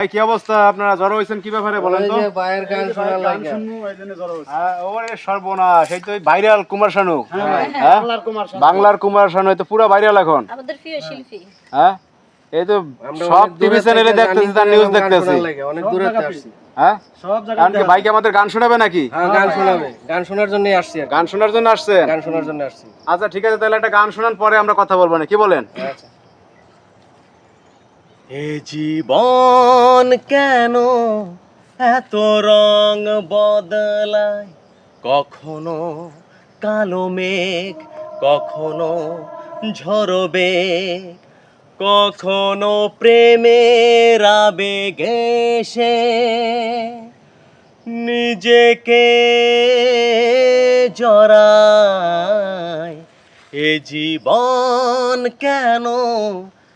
কি অবস্থা? আপনারা জড়ো হয়েছেন কি ব্যাপারে বলেন তো? গান শোনা লাগে। হ্যাঁ, ওরে সর্বনাশ এই তো ভাইরাল কুমার শানু। হ্যাঁ? বাংলার কুমার শানু। তো পুরো ভাইরাল এখন। আমাদের প্রিয় শিল্পী। হ্যাঁ? এই তো সব টিভি চ্যানেলে দেখতেছি তার নিউজ গান দেখতেছি। অনেক দূরে আসছি। হ্যাঁ? কারণ কি ভাইকে আমাদের গান শোনাবে নাকি? হ্যাঁ গান শোনাবে। গান শোনার জন্য আসছি গান শোনার জন্য আসছেন? গান শোনার জন্য আসছি। আচ্ছা ঠিক আছে তাহলে একটা গান শোনান পরে আমরা কথা বলব না কি বলেন? আচ্ছা। এ জীবন কেন এত রং বদলায়? কখনো কালো মেঘ, কখনো ঝরবে কখনো প্রেমের আবেগে সে নিজেকে জড়ায়। এ জীবন কেন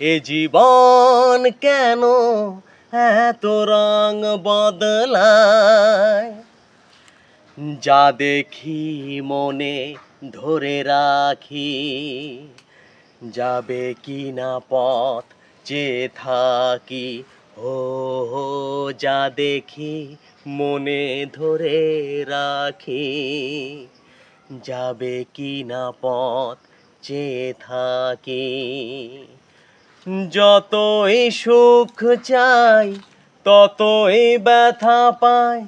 এ জীবন কেন এত রং বদলায়? যা দেখি মনে ধরে রাখি, যাবে কি না পথ চেয়ে থাকি? ও হো, যা দেখি মনে ধরে রাখি, যাবে কি না পথ চেয়ে থাকি? যতই সুখ চাই, ততই ব্যথা পাই।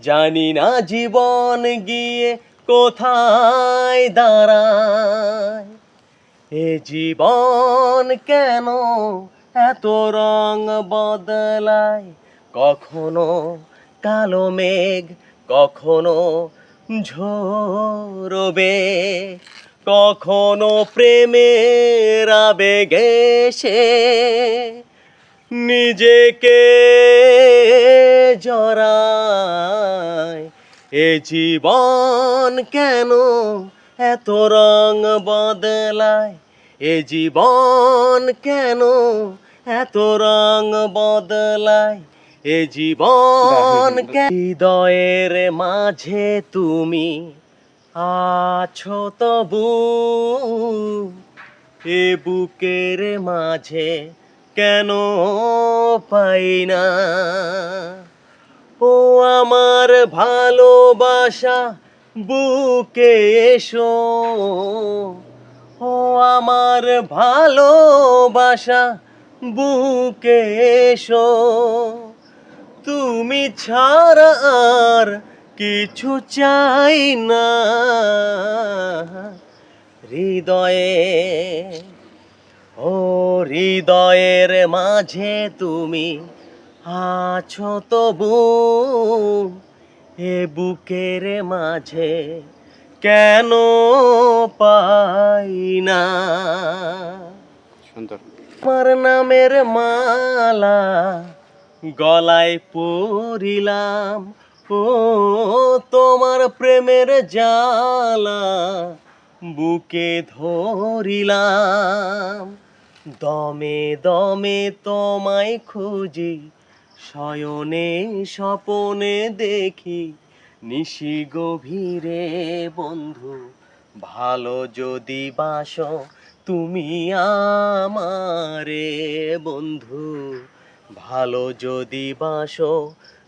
জানি না জীবন গিয়ে কোথায় দাঁড়ায়। এ জীবন কেন এত রং বদলায়? কখনো কালো মেঘ, কখনো ঝরবে। কখনো প্রেমের আবেগে সে নিজেকে জড়ায়। এ জীবন কেন এত রং বদলায়? এ জীবন কেন এত রং বদলায়? এ জীবন কে- হৃদয়ের মাঝে তুমি আছো তবু এ বুকের মাঝে কেন পাই না? ও আমার ভালোবাসা বুকে এসো। ও আমার ভালোবাসা বুকে এসো। তুমি ছাড়া আর কিছু চাই না। হৃদয়ে ও হৃদয়ের মাঝে তুমি আছো তবু এ বুকের মাঝে কেন পাই না? সুন্দর। আমার নামের মালা গলায় পরিলাম ও তোমার প্রেমের জালা বুকে ধরিলাম। দমে দমে তোমায় খুঁজি, শয়নে স্বপনে দেখি, নিশি গভীরে বন্ধু, ভালো যদি বাসো তুমি আমারে বন্ধু, ভালো যদি বাসো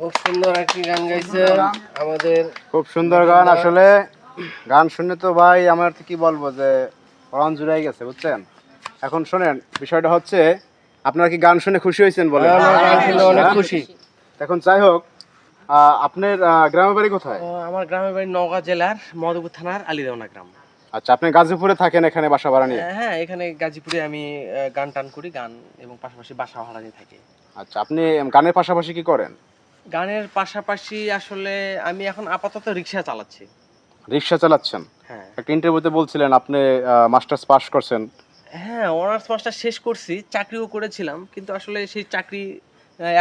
খুব সুন্দর একটি গান গাইছে আমাদের খুব সুন্দর গান। আসলে গান শুনে তো ভাই আমার কি বলব যে প্রাণ জুড়াই গেছে বুঝছেন? এখন শোনেন বিষয়টা হচ্ছে আপনারা কি গান শুনে খুশি হয়েছেন গান শুনে অনেক খুশি। এখন যাই হোক আহ, আপনার গ্রামের বাড়ি কোথায়? আমার গ্রামের বাড়ি নওগাঁ জেলার মধুপুর থানার আলিদেওনা গ্রাম। আচ্ছা আপনি গাজীপুরে থাকেন এখানে বাসা ভাড়া নিয়ে? হ্যাঁ এখানে গাজীপুরে আমি গান টান করি গান এবং পাশাপাশি বাসা ভাড়া নিয়ে থাকি। আচ্ছা আপনি গানের পাশাপাশি কি করেন? গানের পাশাপাশি আসলে আমি এখন আপাতত রিক্সা চালাচ্ছি। রিক্সা চালাচ্ছেন? হ্যাঁ। একটা ইন্টারভিউতে বলছিলেন আপনি মাস্টার্স পাস করছেন। হ্যাঁ অনার্স মাস্টার শেষ করছি চাকরিও করেছিলাম কিন্তু আসলে সেই চাকরি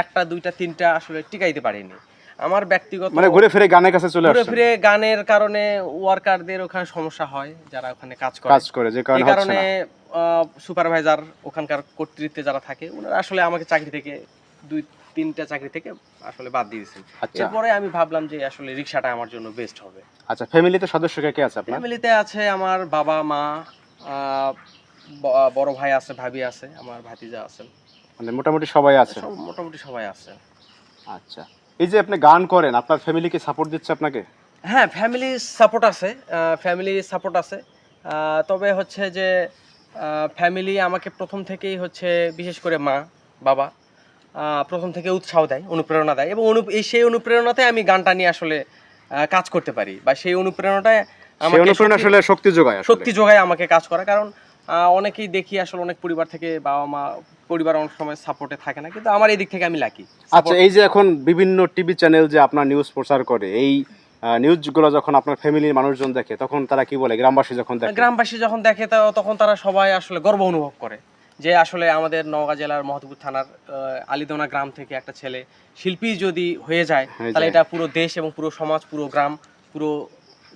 একটা দুইটা তিনটা আসলে টিকাইতে পারিনি। আমার ব্যক্তিগত মানে ঘুরে ফিরে গানের কাছে চলে ঘুরে ফিরে গানের কারণে ওয়ার্কারদের ওখানে সমস্যা হয় যারা ওখানে কাজ করে। কাজ করে যে কারণে কারণে সুপারভাইজার ওখানকার কর্তৃত্বে যারা থাকে ওনারা আসলে আমাকে চাকরি থেকে দুই তিনটা চাকরি থেকে আসলে বাদ দিয়ে দিয়েছেন। আচ্ছা। এরপরে আমি ভাবলাম যে আসলে রিক্সাটা আমার জন্য বেস্ট হবে। আচ্ছা ফ্যামিলিতে সদস্য কে কে আছে আপনার? ফ্যামিলিতে আছে আমার বাবা মা বড় ভাই আছে ভাবি আছে আমার ভাতিজা আছে মানে মোটামুটি সবাই আছে মোটামুটি সবাই আছে আচ্ছা। এই যে আপনি গান করেন আপনার ফ্যামিলি কি সাপোর্ট দিচ্ছে আপনাকে? হ্যাঁ ফ্যামিলি সাপোর্ট আছে ফ্যামিলি সাপোর্ট আছে। তবে হচ্ছে যে ফ্যামিলি আমাকে প্রথম থেকেই হচ্ছে বিশেষ করে মা বাবা প্রথম থেকে উৎসাহ দেয় অনুপ্রেরণা দেয় এবং অনু এই সেই অনুপ্রেরণাতে আমি গানটা নিয়ে আসলে কাজ করতে পারি বা সেই অনুপ্রেরণাটায় আমাকে অনুপ্রেরণা আসলে শক্তি যোগায় শক্তি যোগায় আমাকে কাজ করা। কারণ অনেকেই দেখি আসলে অনেক পরিবার থেকে বাবা মা পরিবার অনেক সময় সাপোর্টে থাকে না কিন্তু আমার এই দিক থেকে আমি লাকি আচ্ছা এই যে এখন বিভিন্ন টিভি চ্যানেল যে আপনার নিউজ প্রচার করে এই নিউজগুলো যখন আপনার ফ্যামিলির মানুষজন দেখে তখন তারা কি বলে? গ্রামবাসী যখন দেখে? গ্রামবাসী যখন দেখে তখন তারা সবাই আসলে গর্ব অনুভব করে। যে আসলে আমাদের নওগাঁ জেলার মহতপুর থানার আলিদোনা গ্রাম থেকে একটা ছেলে শিল্পী যদি হয়ে যায় তাহলে এটা পুরো দেশ এবং পুরো সমাজ পুরো গ্রাম পুরো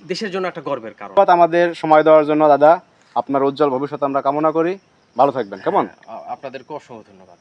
দেশের জন্য একটা গর্বের কারণ। আমাদের সময় দেওয়ার জন্য দাদা। আপনার উজ্জ্বল ভবিষ্যৎ আমরা কামনা করি। ভালো থাকবেন। কেমন? আপনাদেরকে অসংখ্য ধন্যবাদ।